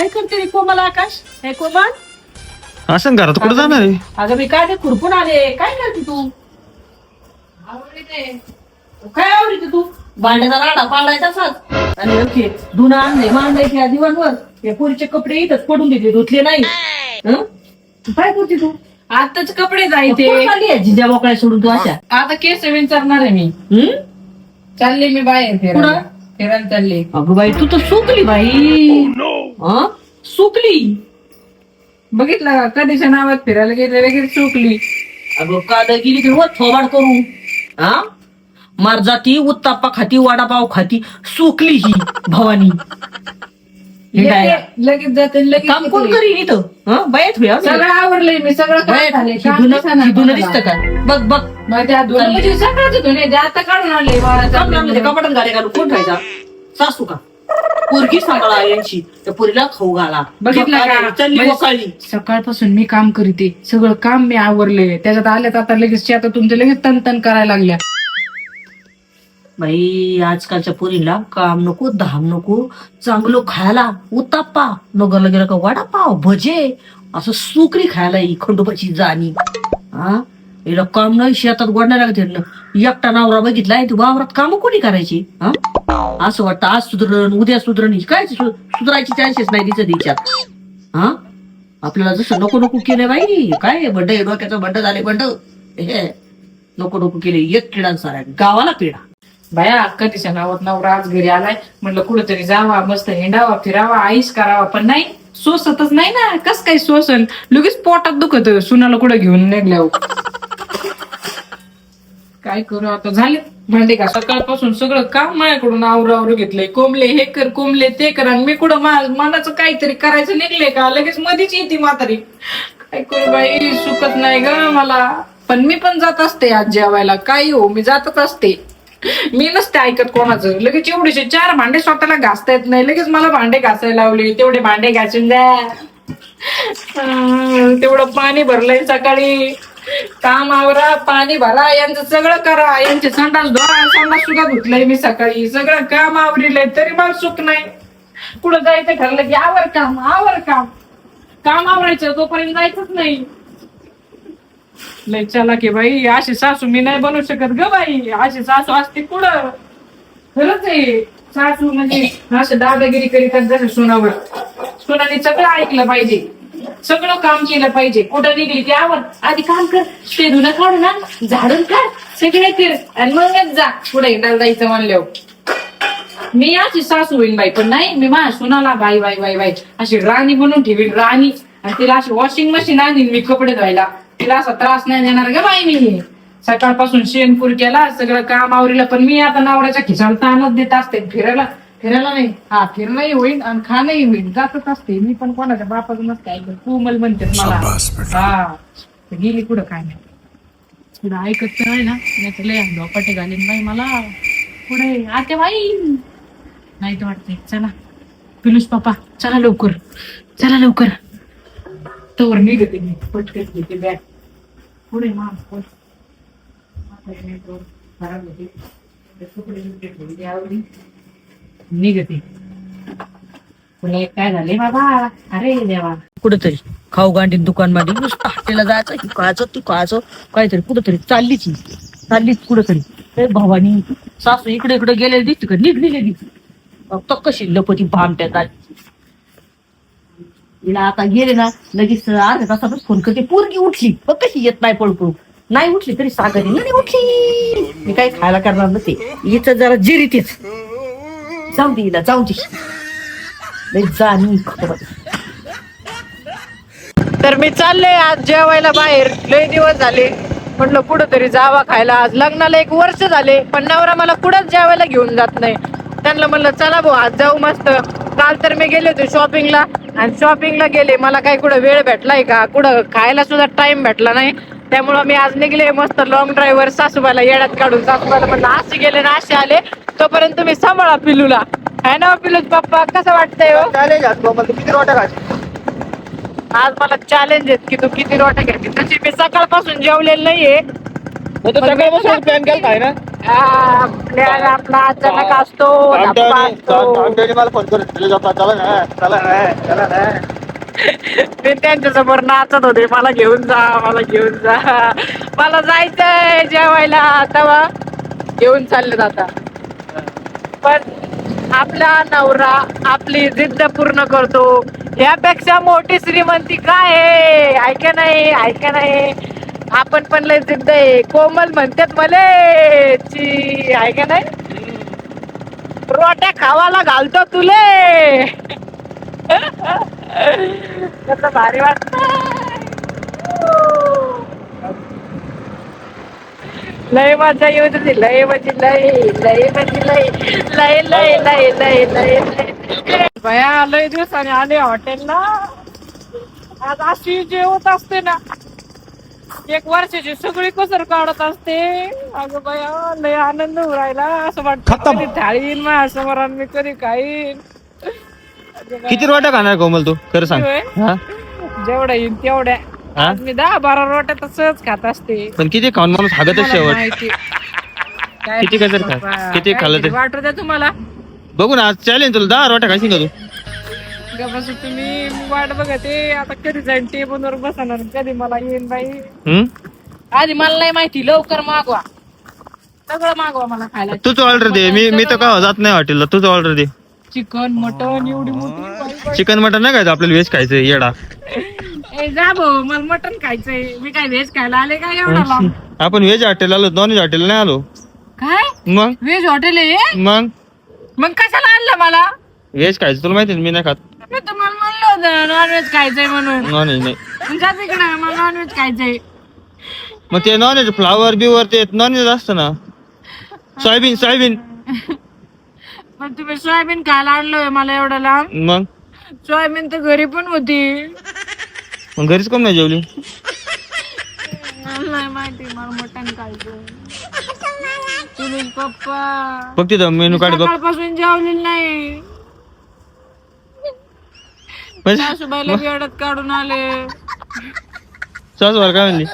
काय करते रे कोमल आकाश? हे कोमल? असं घरात कुठं जाणार आहे? अगं मी काय ते खुरपून आले? काय करते तू? काय आवडते तू? भांड्याचा राडा पाडायचा असाच. आणि ओके धुणं आणले मांडायचे या दिवसभर? या पोरीचे कपडे इथंच पडून देते धुतले नाही. हं? काय करते तू? आताच कपडे जायचे आहे? जिजा मोकळ्या सोडून तू अशा? आता केस विचारणार आहे मी. हं? चालले मी बाहेर फिरायला कुठं? फिरायला. चालले. अगं बाई तू तर सुकली बाई. हं? सुकली. बघितलं का? कधीच्या नावात फिरायला गेले वगैरे चुकली अगं काल गेली की रोज थोबाड करू. हा मार जाती उत्ताप्पा खाती वडापाव खाती सुकली ही भवानी. लगेच जाते लगेच काम कोण येते. करीन इथं? हा? बायत होया सगळं आवरलंय मी सगळं काय. दिसतं का? बघ बघ. मग त्या धुणं म्हणजे आता काढून आणले काम लागलं ते बाळा कपाटात गाडी घालून कोण राहायचा सासू का? पोरगी सांभाळा यांची. त्या पोरीला खाऊ घाला. बघितलं का? म्हणजे- मोकाळी सकाळपासून मी काम करीते. सगळं काम मी आवरले. त्याच्यात आल्यात आता लगेच शेतातून ते लगेच तन तन करायला लागल्या. बाई आजकालच्या पोरीला काम नको धाम नको. चांगलं खायला उत्ताप्पा नगरला गेला का वडापाव भजे. असं सुकरी खायला ही खंडोबाची जाणी हा हिला काम नाही शेतात गोडणार लागत एकटा नवरा बघितलाय तू वावरात काम कोणी करायची? हा? असं वाटतं आज सुधरण उद्या सुधरण काय सुधरायची चान्सेस नाही तिचं तिच्यात. हा? आपल्याला जसं नको नको केलं बाई काय बंड डोक्याचं बंड झाले बंड. हे नको नको केले एक किडा सारा गावाला पिढा बाया कधीच्या नावात नवरा आज घरी आलाय. म्हटलं कुठेतरी जावा मस्त हिंडावा फिरावा आईस करावा. पण नाही सोसतच नाही ना. कस काय सोसन? लगेच पोटात दुखत सुनाला कुठं घेऊन निघल्यावर. काय करू आता? झाले. भांडे का सकाळपासून सगळं काम माझ्याकडून आवरू आवरू घेतलंय. कोंबले हे कर कोंबले ते कर. आणि मी कुठं मनाचं काहीतरी करायचं निघले का? लगेच मधीच येते म्हातारी. काय करू बाई? सुकत नाही ग मला. पण मी पण जात असते आज जेवायला. काही हो मी जातच असते. मी नसते ऐकत कोणाचं. लगेच एवढेशे चार भांडे स्वतःला घासता येत नाही. लगेच मला भांडे घासायला लावले. तेवढे भांडे घासून द्या. तेवढं पाणी भरलंय सकाळी. काम आवरा पाणी भरा यांचं सगळं करा. यांचे संडास धुवा संडास सुद्धा धुतलंय मी सकाळी. सगळं काम आवरिलंय तरी मला सुख नाही. कुठं जायचं ठरलं की आवर काम आवर काम. काम आवरायचं तोपर्यंत जायचंच नाही. लय चला की बाई अशी सासू मी नाही बनवू शकत ग बाई. अशी सासू असते कुठं? खरंच आहे. सासू म्हणजे असं दादागिरी करीत जसं सुनावर. सुनाने सगळं ऐकलं पाहिजे. सगळं काम केलं पाहिजे. कुठं निघली ते आवर आधी काम कर. ते धुणं काढ ना झाडून काढ. सगळे कर आणि मगच जा. पुढे एकदा जायचं म्हणल्यावर. मी अशी सासू होईन बाई पण नाही. मी माझ्या सुनाला बाई बाई बाई बाई. अशी राणी बनून ठेवीन राणी. आणि तिला अशी वॉशिंग मशीन आणीन मी कपडे धुवायला. तिला असा त्रास नाही देणार ग बाई मी. सकाळपासून शेणपूर केला. सगळं काम आवरीला. पण मी आता नवऱ्याच्या खिशाला ताणच देत असते. फिरायला. फिरायला नाही. हा फिरणंही होईल आणि खाणंही होईल. जातच असते. मी पण कोणाच्या बापाचं नसते ऐकत तू मला. म्हणते मला हा. तर गेली कुठं काय नाही. पुढं ऐकत तर नाही ना. नाही तर लय धोपाटे घालीन बाई मला. पुढे आते बाई. नाही तर वाटतंय. चला. पिलूस पापा चला लवकर. चला लवकर. तवर निघते मी. पटकन घेते बॅग. पुढे मा पुढे. म्हातारी नाही तोवर खराब होते. आवडी. निघते. तुला काय झाले बाबा? अरे देवा. कुठेतरी खाऊ गांडी दुकानमध्ये नुसतं हॉटेलला जायचं की कायचं तू कायचं काहीतरी कुठेतरी चाललीच ही. चाललीच कुठेतरी. ए भवानी सासू इकडे इकडे गेलेली दिसते का? निघ निघली फक्त कशी लपती भामट्या चालली तिला आता गेले ना लगेच अर्ध्या तासातच फोन करते. पोरगी उठली. पण कशी येत नाही पळपळू नाही उठली तरी सागरी. नाही उठली. मी काही खायला करणार नसते इथं जरा जिरी तेच जाऊ दे हिला जाऊ दे. जाणी तर मी चालले आज जेवायला बाहेर. लय दिवस झाले. म्हटलं कुठंतरी जावा खायला. आज लग्नाला एक वर्ष झाले पण नवरा मला कुठंच जेवायला घेऊन जात नाही. त्यांना म्हणलं चला भाऊ आज जाऊ मस्त. काल तर मी गेले होते शॉपिंगला आणि शॉपिंगला गेले मला काही कुठं वेळ भेटलाय का? कुठं खायला सुद्धा टाइम भेटला नाही. त्यामुळं मी आज निघले मस्त लॉंग ड्राईव्हर सासूबाला येड्यात काढून सासूबाला म्हणलं असे गेले ना असे आले तोपर्यंत तुम्ही सांभाळा पिलूला है ना पिलूच पप्पा कसं वाटतंय हो किती रोट्या आज मला चॅलेंज आहेत की तू किती रोट्या घेते तशी मी सकाळपासून जेवलेलं नाहीये सकाळपासून प्लॅन केला आहे ना आपला अचानक असतो धप्पा असतो. मला फोन करून चला ना चला ना चला ना मी त्यांच्यासमोर नाचत होते. मला घेऊन जा मला घेऊन जा. मला जायचंय जेवायला. तेव्हा घेऊन चालले आता. पण आपला नवरा आपली जिद्द पूर्ण करतो. यापेक्षा मोठी श्रीमंती काय आहे? ऐका नाही ऐका नाही. आपण पण लय जिद्द आहे. कोमल म्हणतात मले. ची ऐका नाही. रोट्या खावाला घालतो तुले. कसं भारी वाटत. लय मजा येऊ तुझी लय म्हणजे लय लय म्हणजे लय लय लय लय लय लय लय. भया लय दिवसाने आले हॉटेलला आज अशी जेवत असते ना. एक वर्षाची सगळी कसर काढत असते. अगं बया लय आनंद राहिला असं वाटतं. थाळीन माझ्यासमोर मी कधी खाईन? बया. किती रोट्या खाणार कोमल तू? खरं सांग. होय? हा? जेवढ्या येईन तेवढ्या. हा? आज मी दहा बारा रोट्या तर सहज खात असते. पण किती खाऊन माणूस हागतच मला शेवट. माहिती. काय किती तर खा. किती काय खाल्लं तरी? वाटू द्या तुम्हाला. बघू ना आज चॅलेंज तुला दहा रोट्या खाशील का तू? गप्पा तुम्ही मी वाट बघते. आता कधी जाईन टेबल वर बसणार कधी मला येईन बाई. हम्म? आधी मला नाही माहिती लवकर मागवा. सगळं मागवा मला खायला. तूच ऑर्डर दे. मी मी तर का जात नाही हॉटेलला तूच ऑर्डर दे. चिकन मटन एवढी मोठी बाई. चिकन मटन नाही खायचं आपल्याला व्हेज खायचं येडा. ए जा भाऊ मला मटन खायचंय. मी काय व्हेज खायला आले काय एवढा लांब आपण व्हेज हॉटेल आलो नॉन व्हेज हॉटेल नाही आलो. काय? मग? व्हेज हॉटेल आहे? मग? मग कशाला आणलं मला? व्हेज खायचं तुला माहिती आहे ना, मी नाही खात. मी तुम्हाला म्हणलं होतं नॉनव्हेज खायचंय म्हणून. नॉन व्हेज नाही. मग जा तिकडे मला नॉनव्हेज खायचंय. मग ते नॉन व्हेज फ्लावर बिवर ते नॉन व्हेज असतं ना. Soybean soybean. पण तुम्ही सोयाबीन खायला आणलोय मला एवढं लांब. मग? सोयाबीन तर घरी पण होती. मग घरीच कोण नाही जेवली? नाही माहिती मला मटण खायचं. तुम्ही पप्पा. बघ तिथं मेनू कार्ड बघ. सकाळपासून जेवलेली नाही. म्हणजे सासूबाईला वेळात काढून आले. काय म्हणली?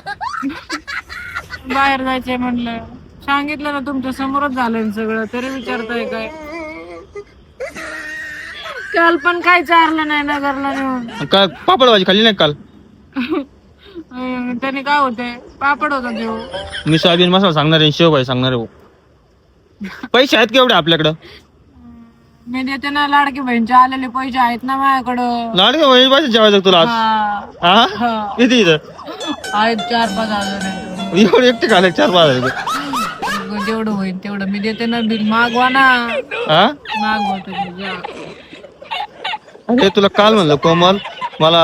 बाहेर जायचंय म्हणलं. सांगितलं ना तुमच्या समोरच झालं ना सगळं तरी विचारताय काय? काल पण काय चारलं नाही नगरला नेऊन. काय पापड भाजी खाल्ली नाही काल? अं, त्याने काय होतंय? पापड होता देऊ मी सोयाबीन मसाला सांगणार आहे शेवभाजी सांगणार आहे भाऊ. पैसे आहेत केवढे आपल्याकडं? मी देते ना लाडकी बहिणीचे आलेले पैसे आहेत ना माझ्याकडं. लाडके बहिणी पाहिजे जेवायचं तुला आज हा, हा? हा. किती इथं? आहेत चार पाच हजार आहेत. एवढे एकटे खाले चार पाच हजार रुपये. जेवढं होईल तेवढं. मी देते ना बिल मागवा ना. हा? मागवा तुम्ही जा. अरे. तुला काल म्हणलं कोमल मला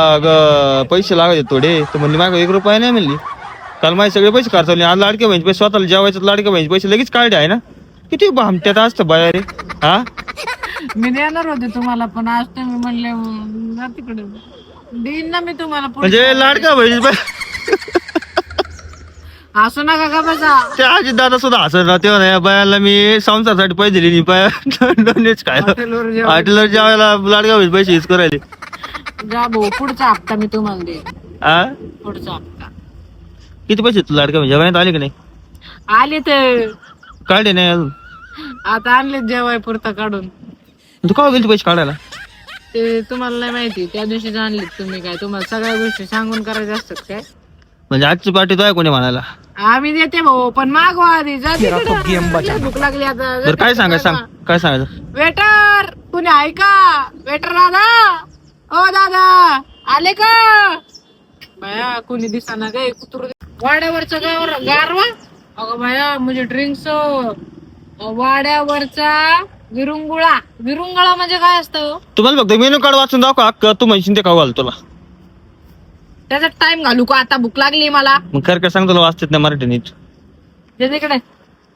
पैसे लागायचे थोडे. तर म्हणली माझ्या एक रुपया नाही म्हणली. काल माझे सगळे पैसे खर्चवले आज लाडके बहिणी पैसे स्वतःला जेवायचं लाडके बहिणी पैसे लगेच काढले आहे ना? किती भामट्यात असतं बाया रे. हा? मी देणार होते तुम्हाला पण आज तुम्ही म्हणले "हं, जा तिकडे. देईन ना मी तुम्हाला म्हणजे लाडका बहिणी असू नका का बसा? त्या आजी दादा सुद्धा हसत ना तेव्हा या बायाला मी संसारसाठी पैसे दिले नाही. बाया डोनेट काय हॉटेलवर जेव. हॉटेलवर जेवायला लाडका बहिणी पैसे यूज करायले. जा भाऊ पुढचा हप्ता मी तुम्हाला देईन. पुढचा हप्ता. किती पैसे तू लाडका बहिणी? जेवायला आले की नाही? आले तर काढले नाही अजून. आता आणले जेवाय पुरता काढून. तू का गेली पैसे काढायला? ते तुम्हाला नाही माहिती त्या दिवशी आणले तुम्ही काय. तुम्हाला सगळ्या गोष्टी सांगून करायच्या असतात काय? म्हणजे आजची पार्टी तो आहे कोणी म्हणायला? आम्ही देते भाऊ पण मागवा आधी. जा तिकडे. लय भूक लागली आता. बरं काय सांगायचं सांग काय सांगायचं? वेटर कुणी ऐका वेटर दादा? ओ दादा आले का? बाया कुणी दिसाना गे कुत्र वाड्यावरचा गावर गारवा? अगं बाया म्हणजे ड्रिंक्स वाड्यावरचा विरुंगुळा. विरुंगळा म्हणजे काय असतं तुम्हाला फक्त मेनू कार्ड वाचून दाखव अक्क तू म्हणशील ते खाऊ घाल तुला. त्याचा टाइम घालू का? आता भूक लागली मला. मग खरं काय सांग तुला वाचतेत नाही मराठी नीट तिकडे.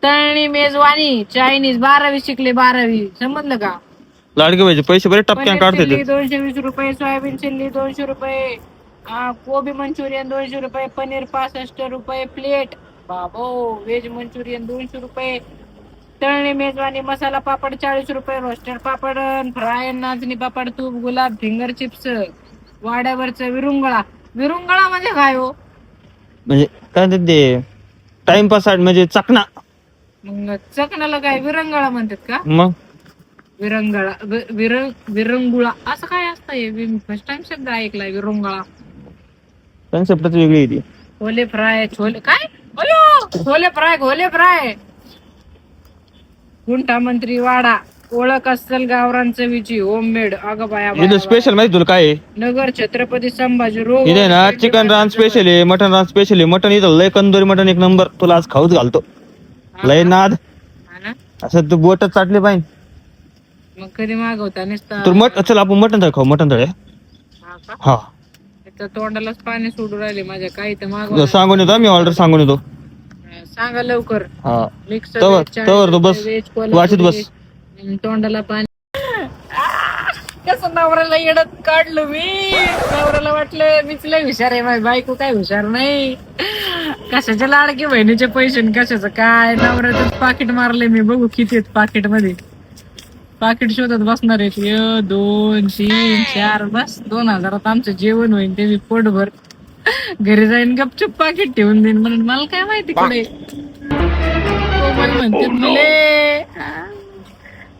तळणी मेजवानी चायनीज बारावी शिकले बारावी. समजलं का? लाडके पाहिजे पैसे बरे टपक्यान पनीर काढते चिल्ली ते. दोनशे वीस रुपये सोयाबीन चिल्ली दोनशे रुपये आ, कोबी मंचुरियन दोनशे रुपये पनीर पासष्ट रुपये प्लेट. बाबो व्हेज मंचुरियन दोनशे रुपये. तळणी मेजवानी मसाला पापड चाळीस रुपये रोस्टेड पापड फ्राय नाचणी पापड तूप गुलाब फिंगर चिप्स वाड्यावरचं विरुंगळा. विरुंगळा म्हणजे काय हो? म्हणजे काय म्हणतात ते टाइमपास म्हणजे चकना. मग चकण्याला काय विरंगाळा म्हणतात का? मग? विरंगाळा वि- विरंग विरंगुळा असं काय असतं हे? फर्स्ट टाइम शब्द ऐकलाय विरंगाळा. कन्सेप्टच वेगळी आहे ती. छोले फ्राय छोले काय? अयो छोले फ्राय घोले फ्राय. गुंठा मंत्री वाडा. ओळख असेल गावरान चवीची होममेड अगं बाया इथं. स्पेशल माहिती तुला काय आहे? नगर छत्रपती संभाजी रोड. इथे ना चिकन रान स्पेशल आहे मटन रान स्पेशल आहे. मटन इथं लय कंदोरी मटन एक नंबर तुला आज खाऊच घालतो. लय नाद. हा ना? असं तू बोटच चाटले पाहिजे मग कधी मागवता? नुसता तर मट चल आपण मटन थाळी खाऊ मटन थाळी हा का? हा. त्याच्या तोंडालाच पाणी सोडून राहिले माझ्या. काही तर मागव सांगून येतो मी ऑर्डर सांगून येतो. सांगा लवकर. हा. मिक्स तवर तवर तू बस. वाचित बस. तोंडाला पाणी. कसं नवऱ्याला येडत काढलं मी. नवऱ्याला वाटलं मीच लय हुशार आहे माझी बायको काय हुशार नाही. कशाचे लाडके बहिणीचे पैसे कशाचं काय? नवऱ्याच पाकिट मारले मी बघू किती आहेत पाकिटमध्ये पाकिट शोधत बसणार आहेत. दोन तीन चार बस. दोन हजारात आमचं जेवण होईल ते मी पोटभर घरी जाईन गपचूप पाकिट ठेवून देईन. म्हणून मला काय माहिती कुठे म्हणते मुले.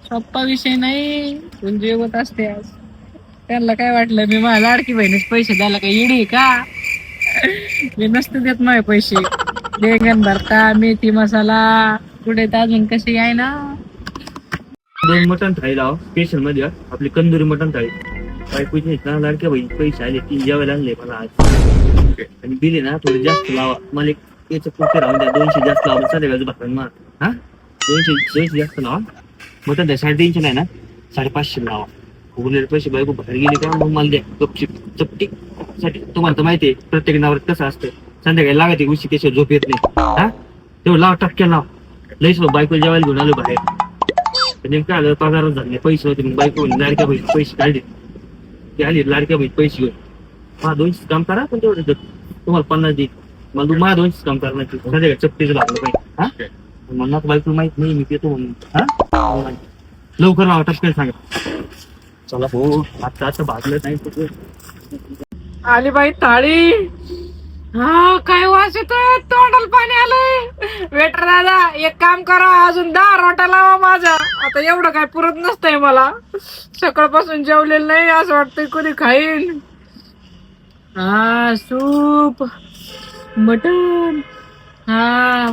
सोप्पा विषय नाही म्हणजे जेवत असते आज. त्यांना काय वाटलं मी माझ्या लाडकी बहिणीस पैसे द्यायला काय येडी आहे का? मी नसते देत माझे पैसे. बेंगन भरता मेथी मसाला कुठे तर अजून कशी आहे ना? दोन मटन थाळी लाव स्पेशलमध्ये हा. आपली कंदुरी मटन थाळी. बायकोची आहेत ना लाडक्या बहीण पैसे आले तीन जेवायला आणले मला आज. आणि बिले ना थोडे जास्त लावा. मला एक याचं कुठे राहून द्या दोनशे जास्त लावा चालेल व्याज मार हा? दोनशे दोनशे जास्त लावा. मग द्या साडेतीनशे नाही ना? साडेपाचशे लावा. उरलेले पैसे बायको बाहेर गेले का? मग मला द्या. गपचिप. चपटी. साठी तुम्हाला तर माहिती आहे प्रत्येक नावात कसं असतं. संध्याकाळी लागायची उशी त्याशिवाय झोप येत नाही. हा? तेवढं लाव टक्क्या लाव. लईच बायको जेवायला घेऊन आलो बाहेर. नेमकं आलं पगारच झाले पैसे होते. मग बायको लाडक्या भाई पैसे काढले. ते आली लाडक्या भाई पैसे घेऊन. हा दोनशे काम करा पण तेवढे तुम्हाला पन्नास देईल मला तू माझ्या दोनशे काम करणार संध्याकाळी चपटीचं लागलं पाहिजे. हा? म्हणणार बायको माहीत नाही मी देतो म्हणून. हा? लवकर लावा टपक्यात सांगा. चला हो आता आता भाजलं नाही कुठं. आली बाई थाळी. हा काय वास येतोय? तोंडाला पाणी आलंय. वेटर दादा एक काम करा अजून दहा रोटा लावा माझा आता एवढं काय पुरत नसतंय मला. सकाळपासून जेवलेलं नाही असं वाटतंय कोणी खाईन. हा सूप मटन हा.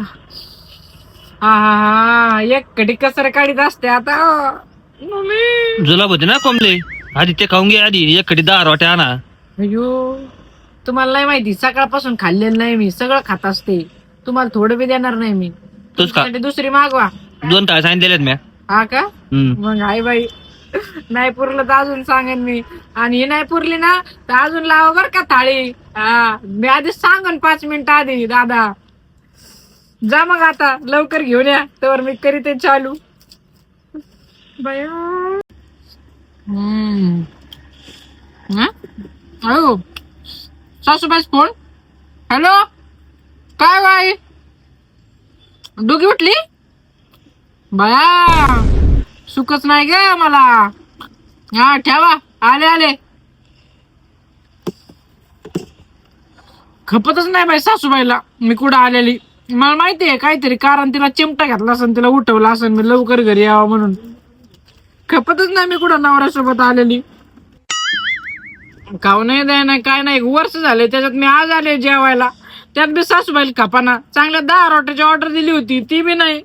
हा हा हा. एक कडी कसर काढीत असते आता. मम्मी. जुलाब होते ना कमले आधी ते खाऊन घे आधी. एक कडी दहा रोट्या आणा. अयो तुम्हाला नाही माहिती सकाळपासून खाल्लेलं नाही मी. सगळं खात असते. तुम्हाला थोडं बी देणार नाही मी. तूच खा. तुमच्यासाठी दुसरी मागवा. दोन तास सांगितलेत म्या. हा का? हम्म. मग आई बाई नाही पुरलं तर अजून सांगेन मी. आणि ही नाही पुरली ना तर अजून लावा बर का थाळी. हा. मी आधीच सांगन पाच मिनिटं आधी दादा. जा मग आता लवकर घेऊन या तर मी करीते चालू. बया हम्म. हं? अहो फोन? हॅलो? काय हो बाई डोकी उठली? बया सुखच नाही ग मला. हा ठेवा आले आले. खपतच नाही बाई सासूबाईला. मी कुठं आलेली? मला माहिती आहे काहीतरी कारण तिला चिमटा घातला असेल तिला उठवला असेल मी लवकर घरी यावं म्हणून. खपतच नाही मी कुठं नवऱ्यासोबत आलेली. खाऊ नाही द्याय नाही काय नाही वर्ष झाले त्याच्यात मी आज आले जेवायला. त्यात बी सासूबाईल खपाना चांगल्या दहा रोट्याची ऑर्डर दिली होती ती बी नाही.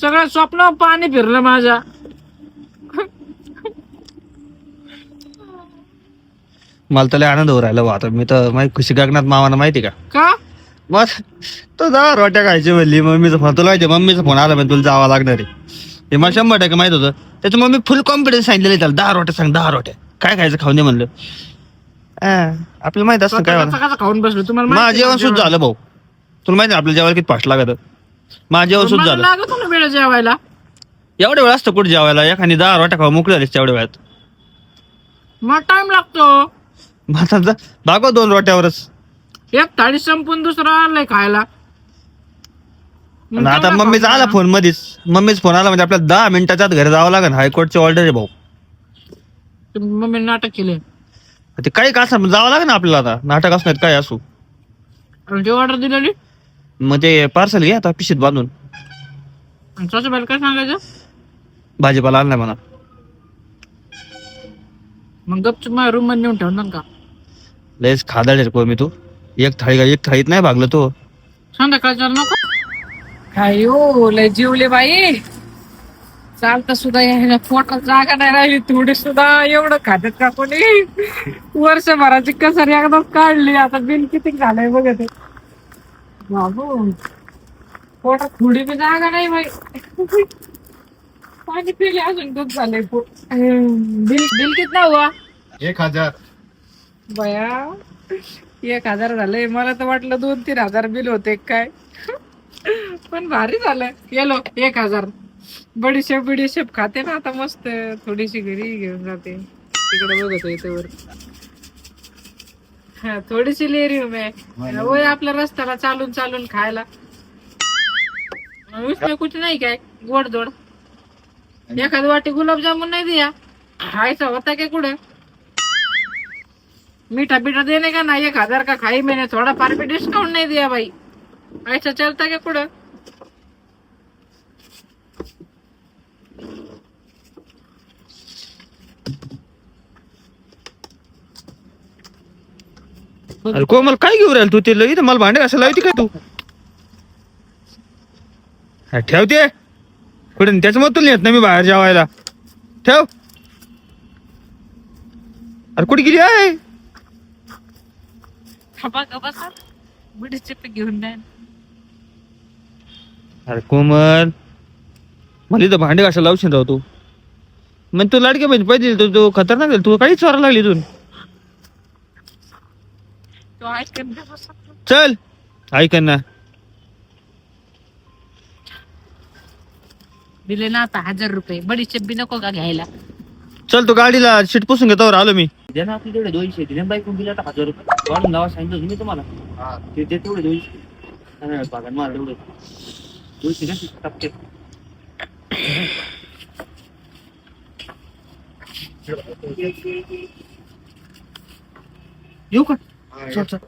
सगळं स्वप्न पाणी फिरलं माझ्या. मला तर लय आनंद होऊ राहिला बा आता. मी तर माझी खुशी गगनात मामाना माहिती का? का? बस. तो दहा रोट्या खायची म्हणली मम्मीचा फोन तुला माहिती मम्मीचा फोन आला म्हणजे तुला जावं लागणार आहे. हे मला शंभर टक्के माहीत होतं. त्याच्या मम्मी फुल कॉन्फिडन्स सांगितलेलं त्याला दहा रोट्या सांग दहा रोट्या. काय खायचं खाऊन दे म्हणलं. आपल्याला माहीत असतं काय खाऊन बसलो? तुम्हाला माझं माहिती जेवण आहे सुद्धा झालं भाऊ. तुला माहिती आहे आपल्या जेवायला किती फास्ट लागत. माझं जेवण सुद्धा मला झालं. लागत वेळ जेवायला? एवढ्या वेळ असतं कुठे जेवायला? एखादी दहा रोट्या खावा मोकळी झालीस तेवढ्या वेळात. मग टाइम लागतो. जा- दाखव दोन रोट्यावरच. एक थाळी संपून दुसरा आणलाय खायला. आणि आता मम्मीचा आला फोन मध्येच. मम्मीचा फोन आला म्हणजे आपल्याला दहा मिनिटाच्या आत घरी जावं लागेल. हायकोर्टची ऑर्डर आहे भाऊ. मम्मी नाटक केले ते काही का असं जावं लागेल ना आपल्याला आता? नाटक असणार काय असू. आणि जेव्हा ऑर्डर दिलेली? मग ते पार्सल घ्या आता पिशीत बांधून. आणि सासूबाईला काय सांगायचं? भाजीपाला आणलाय मला मग गपचूप माझ्या रूममध्ये नेऊन ठेवणार का? लयच खादाड को मी तू. एक थाळी का एक थाळीत नाही भागलं तो. संध्याकाळच्या नको. काय हो लय जीवले बाई. चालता सुद्धा यायला पोटात जागा नाही राहिली थोडी सुद्धा एवढं खात्यात का कोणी? वर्षभराची कसर एकदाच काढली आता बिल किती झालंय बघ ते. बाबू पोटात थोडी बी जागा नाही बाई. पाणी पिले अजून दूध झालंय बिल बिल कितना हुआ? एक हजार. बया एक हजार झालंय. मला तर वाटलं दोन तीन हजार बिल होते काय? पण भारी झालं गेलो एक हजार. बडीशेप बिडीशेप खाते ना आता मस्त. थोडीशी घरी घेऊन जाते. तिकडे बघत येते वर हा थोडीशी लेरी उमे वय आपल्या रस्त्याला चालून चालून खायला. उसमें कुछ नाही काय? गोड जोड एखादी वाटी गुलाबजामुन नाही दिया? खायचा होता काय कुठं? मीठा बीठा देने का ना एक हजार का खाई मैंने? थोड़ा फार भी डिस्काउंट नहीं दिया भाई ऐसा चलता क्या कुछ अरे कोमल काय घेऊ राहिल तू? ते लई मला भांडे कसं लावते काय तू? हा, ठेव ते. कुठे? त्याच्यामुळे तुला येत ना मी बाहेर जेवायला. ठेव. अरे कुठे गेली? आहे खपा खपा बिडीचे पे घेऊन अरे कोमल मला इथं भांडे कशा लावशील राव तू. मग तू लाडके म्हणजे पाहिजे तू तू खतरनाक आहे. तू काहीच चोरा लागली तू कर. चल ऐक ना. दिले ना आता हजार रुपये. बडीचे बी नको का घ्यायला? चल तू गाडीला सीट पुसून घेतो आलो मी. दे ना आपली तेवढे दोनशे दिले बाईक दिला तर हजार रुपये काढून लावा सांगितलं मी तुम्हाला ते ते तेवढे दोनशे बागान मला तेवढे दोनशे ना टपके येऊ का? चल चल.